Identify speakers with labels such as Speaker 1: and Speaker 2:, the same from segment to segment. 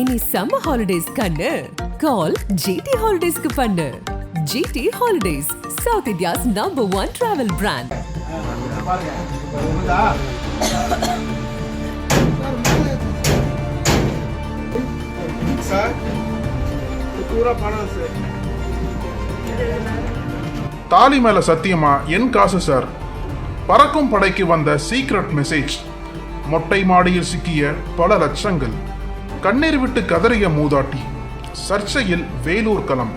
Speaker 1: இனி summer holidays கண்ணு. கால் GT ஹாலிடேஸ்க்கு பண்ணு. GT holidays south India's number one travel brand
Speaker 2: தாலி மேல சத்தியமா என் காசு சார் பறக்கும் படைக்கு வந்த சீக்ரெட் மெசேஜ் மொட்டை மாடியில் சிக்கிய பல லட்சங்கள். கண்ணீர் விட்டு கதறிய மூதாட்டி. சர்ச்சையில் வேலூர் களம்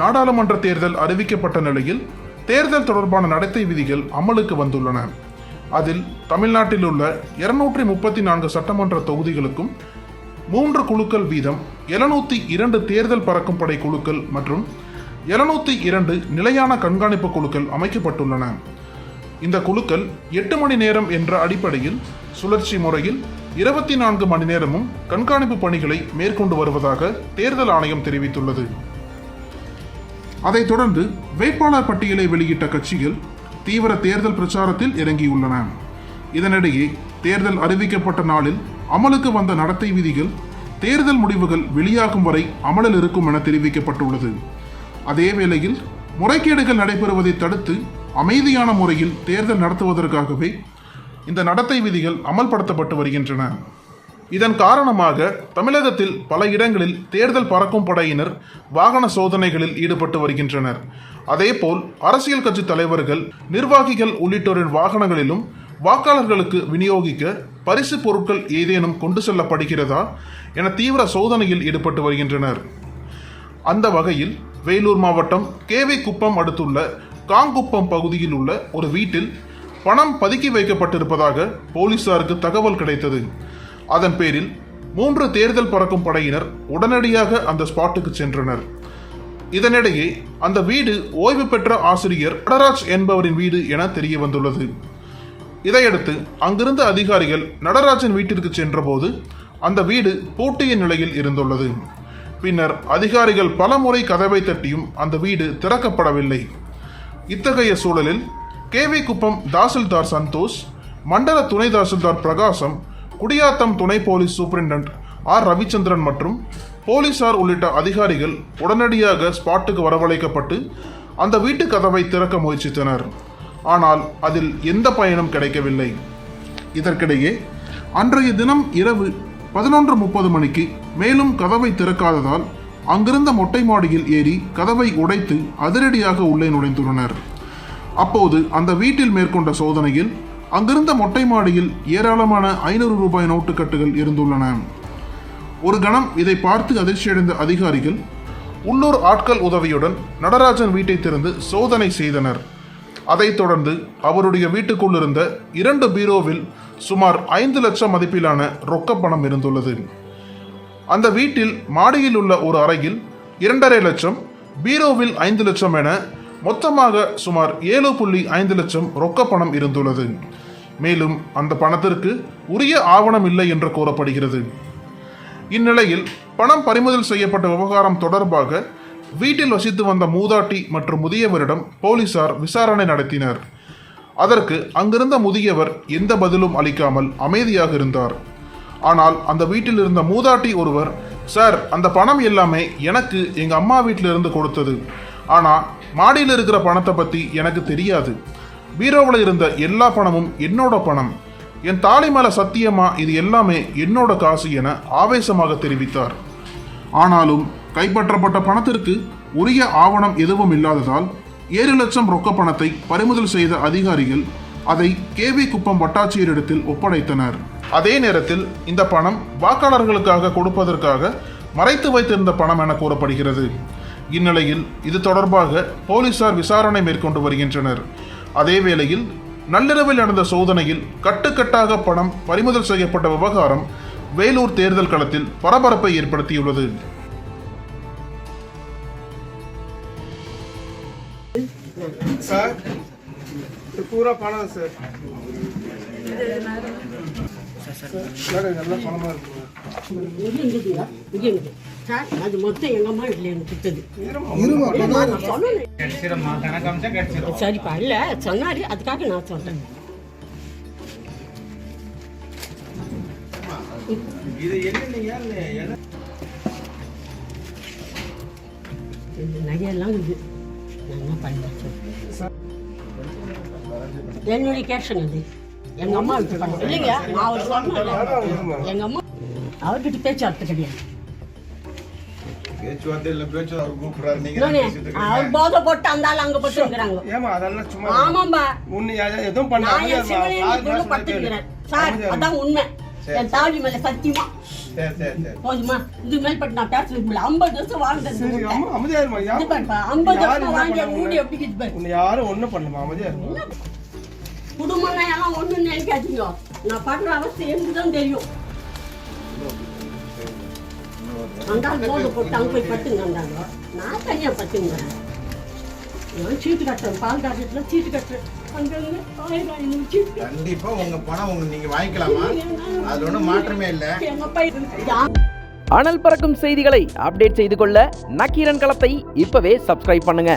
Speaker 2: நாடாளுமன்ற தேர்தல் அறிவிக்கப்பட்ட நிலையில் தேர்தல் தொடர்பான நடத்தை விதிகள் அமலுக்கு வந்துள்ளன. அதில் தமிழ்நாட்டில் உள்ள இருநூற்றி முப்பத்தி நான்கு சட்டமன்ற தொகுதிகளுக்கும் மூன்று குழுக்கள் வீதம் எழுநூத்தி இரண்டு தேர்தல் பறக்கும் படை குழுக்கள் மற்றும் இருநூத்தி இரண்டு நிலையான கண்காணிப்பு குழுக்கள் அமைக்கப்பட்டுள்ளன. இந்த குழுக்கள் எட்டு மணி நேரம் என்ற அடிப்படையில் சுழற்சி முறையில் இருபத்தி நான்கு மணி நேரமும் கண்காணிப்பு பணிகளை மேற்கொண்டு வருவதாக தேர்தல் ஆணையம் தெரிவித்துள்ளது. அதைத் தொடர்ந்து வேட்பாளர் பட்டியலை வெளியிட்ட கட்சிகள் தீவிர தேர்தல் பிரச்சாரத்தில் இறங்கியுள்ளன. இதனிடையே தேர்தல் அறிவிக்கப்பட்ட நாளில் அமலுக்கு வந்த நடத்தை விதிகள் தேர்தல் முடிவுகள் வெளியாகும் வரை அமலில் இருக்கும் என தெரிவிக்கப்பட்டுள்ளது. அதே வேளையில் முறைகேடுகள் நடைபெறுவதை தடுத்து அமைதியான முறையில் தேர்தல் நடத்துவதற்காகவே இந்த நடத்தை விதிகள் அமல்படுத்தப்பட்டு வருகின்றன. இதன் காரணமாக தமிழகத்தில் பல இடங்களில் தேர்தல் பறக்கும் படையினர் வாகன சோதனைகளில் ஈடுபட்டு வருகின்றனர். அதேபோல் அரசியல் கட்சி தலைவர்கள் நிர்வாகிகள் உள்ளிட்டோரின் வாகனங்களிலும் வாக்காளர்களுக்கு விநியோகிக்க பரிசு பொருட்கள் ஏதேனும் கொண்டு செல்லப்படுகிறதா என தீவிர சோதனையில் ஈடுபட்டு வருகின்றனர். அந்த வகையில் வேலூர் மாவட்டம் கேவி குப்பம் அடுத்துள்ள காங்குப்பம் பகுதியில் உள்ள ஒரு வீட்டில் பணம் பதுக்கி வைக்கப்பட்டிருப்பதாக போலீசாருக்கு தகவல் கிடைத்தது. அதன் பேரில் மூன்று தேர்தல் பறக்கும் படையினர் உடனடியாக அந்த ஸ்பாட்டுக்கு சென்றனர். இதனிடையே அந்த வீடு ஓய்வு பெற்ற ஆசிரியர் நடராஜ் என்பவரின் வீடு என தெரிய வந்துள்ளது இதையடுத்து அங்கிருந்த அதிகாரிகள் நடராஜன் வீட்டிற்கு சென்றபோது அந்த வீடு பூட்டிய நிலையில் இருந்துள்ளது. பின்னர் அதிகாரிகள் பலமுறை கதவை தட்டியும் அந்த வீடு திறக்கப்படவில்லை. இத்தகைய சூழலில் கேவி குப்பம் தாசில்தார் சந்தோஷ் மண்டல துணை தாசில்தார் பிரகாசம் குடியாத்தம் துணை போலீஸ் சூப்பரிண்டென்ட் ஆர். ரவிச்சந்திரன் மற்றும் போலீசார் உள்ளிட்ட அதிகாரிகள் உடனடியாக ஸ்பாட்டுக்கு வரவழைக்கப்பட்டு அந்த வீட்டு கதவை திறக்க முயற்சித்தனர். ஆனால் அதில் எந்த பயனும் கிடைக்கவில்லை. இதற்கிடையே அன்றைய தினம் இரவு பதினொன்று முப்பது மணிக்கு மேலும் கதவை திறக்காததால் அங்கிருந்த மொட்டை மாடியில் ஏறி கதவை உடைத்து அதிரடியாக உள்ளே நுழைந்துள்ளனர். அப்போது அந்த வீட்டில் மேற்கொண்ட சோதனையில் அங்கிருந்த மொட்டை மாடியில் ஏராளமான ஐநூறு ரூபாய் நோட்டுக்கட்டுகள் இருந்துள்ளன. ஒரு கணம் இதை பார்த்து அதிர்ச்சியடைந்த அதிகாரிகள் உள்ளூர் ஆட்கள் உதவியுடன் நடராஜன் வீட்டை திறந்து சோதனை செய்தனர். அதைத் தொடர்ந்து அவருடைய வீட்டுக்குள் இருந்த இரண்டு பீரோவில் சுமார் ஐந்து லட்சம் மதிப்பிலான ரொக்க பணம் இருந்துள்ளது. அந்த வீட்டில் மாடியில் உள்ள ஒரு அறையில் இரண்டரை லட்சம் பீரோவில் ஐந்து லட்சம் என மொத்தமாக சுமார் ஏழு புள்ளி ஐந்து லட்சம் ரொக்க பணம் இருந்துள்ளது. மேலும் அந்த பணத்திற்கு உரிய ஆவணம் இல்லை என்று கூறப்படுகிறது. இந்நிலையில் பணம் பறிமுதல் செய்யப்பட்ட விவகாரம் தொடர்பாக வீட்டில் வசித்து வந்த மூதாட்டி மற்றும் முதியவரிடம் போலீசார் விசாரணை நடத்தினர். அதற்கு அங்கிருந்த முதியவர் எந்த பதிலும் அளிக்காமல் அமைதியாக இருந்தார். ஆனால் அந்த வீட்டில் இருந்த மூதாட்டி ஒருவர் சார் அந்த பணம் எல்லாமே எனக்கு எங்க அம்மா வீட்டிலிருந்து கொடுத்தது. ஆனால் மாடியில் இருக்கிற பணத்தை பத்தி எனக்கு தெரியாது. பீரோவில் இருந்த எல்லா பணமும் என்னோட பணம். என் தாலி மேல சத்தியமா இது எல்லாமே என்னோட காசு என ஆவேசமாக தெரிவித்தார். ஆனாலும் கைப்பற்றப்பட்ட பணத்திற்கு உரிய ஆவணம் எதுவும் இல்லாததால் ஏழு லட்சம் ரொக்க பணத்தை பறிமுதல் செய்த அதிகாரிகள் அதை கேவி குப்பம் வட்டாட்சியரிடத்தில் ஒப்படைத்தனர். அதே நேரத்தில் இந்த பணம் வாக்காளர்களுக்காக கொடுப்பதற்காக மறைத்து வைத்திருந்த பணம் என கூறப்படுகிறது. இந்நிலையில் இது தொடர்பாக போலீசார் விசாரணை மேற்கொண்டு வருகின்றனர். அதே வேளையில் நள்ளிரவில் நடந்த சோதனையில் கட்டுக்கட்டாக பணம் பறிமுதல் செய்யப்பட்ட விவகாரம் வேலூர் தேர்தல் களத்தில் பரபரப்பை ஏற்படுத்தியுள்ளது.
Speaker 3: சார் இது பூரா பணம் சார். நல்லா பணமா இருக்குங்க.
Speaker 4: எங்க இருக்குதா? இங்க இருக்கு. சார் அது மொத்தம் எங்க அம்மா வீட்டுல எனக்கு கொடுத்தது சரிப்பா இல்ல சொன்னாரு அதுக்காக நான் சொல்றேன்.
Speaker 3: இது என்னன்னீங்க என்ன
Speaker 4: இந்த நகையெல்லாம் இது. நான் சொல்லு. என்னுடைய கேஷன் அது. எங்க அம்மா வீட்டு பணம். இல்லைங்க அவர் சொன்னேன். எங்க அம்மா அவர்கிட்ட பேச்சுவார்த்தை கிடையாது.
Speaker 5: அவர்.
Speaker 4: போதை போட்டு அந்த ஆள் அங்க போட்டு இருக்கிறாங்க
Speaker 3: ஏமா அதெல்லாம் சும்மா
Speaker 4: ஆமாம்பா.
Speaker 3: உன்னை யா- எதுவும் பண்ண
Speaker 4: நான் என்
Speaker 3: அமைதியா
Speaker 4: சிவனையை
Speaker 3: இருமா.
Speaker 4: உள்ள
Speaker 3: சார்
Speaker 4: படுத்துக்கிறேன்.
Speaker 3: பேசுறது
Speaker 4: சார்
Speaker 3: அமைதியா இருமா.
Speaker 4: அதான் உண்மை என் தாலி மேல சத்தியமா
Speaker 3: சரி சரி சரி.
Speaker 4: போதுமா? நான் பேசுறது இல்லை ஐம்பது வருஷம் வாழ்ந்தது
Speaker 3: சரி. அம்மா அமைதியா இருமா
Speaker 4: ஐம்பது வருஷம்? மூடி எப்படி பாரு.
Speaker 3: உன்னை யாரும் ஒண்ணும் பண்ணமா அமைதியா இருமா.
Speaker 4: குடும்பம்னா எல்லாம் ஒண்ணும் நினைக்காதீங்க. நான் படுற அவஸ்தை எனக்கு தான் தெரியும் அந்தாள் போட்டு அங்க போய் பட்டுங்க அந்தாங்க நான் தனியா பட்டுங்க சீட்டு பால் சீட்டு கட்டுறேன்
Speaker 5: கண்டிப்பா உங்க பணம் உங்க நீங்க வாங்கிக்கலாமா? அதுல ஒண்ணும் மாற்றமே இல்ல.
Speaker 6: அனல் பறக்கும் செய்திகளை அப்டேட் செய்து கொள்ள நக்கீரன் களத்தை இப்பவே சப்ஸ்கிரைப் பண்ணுங்க.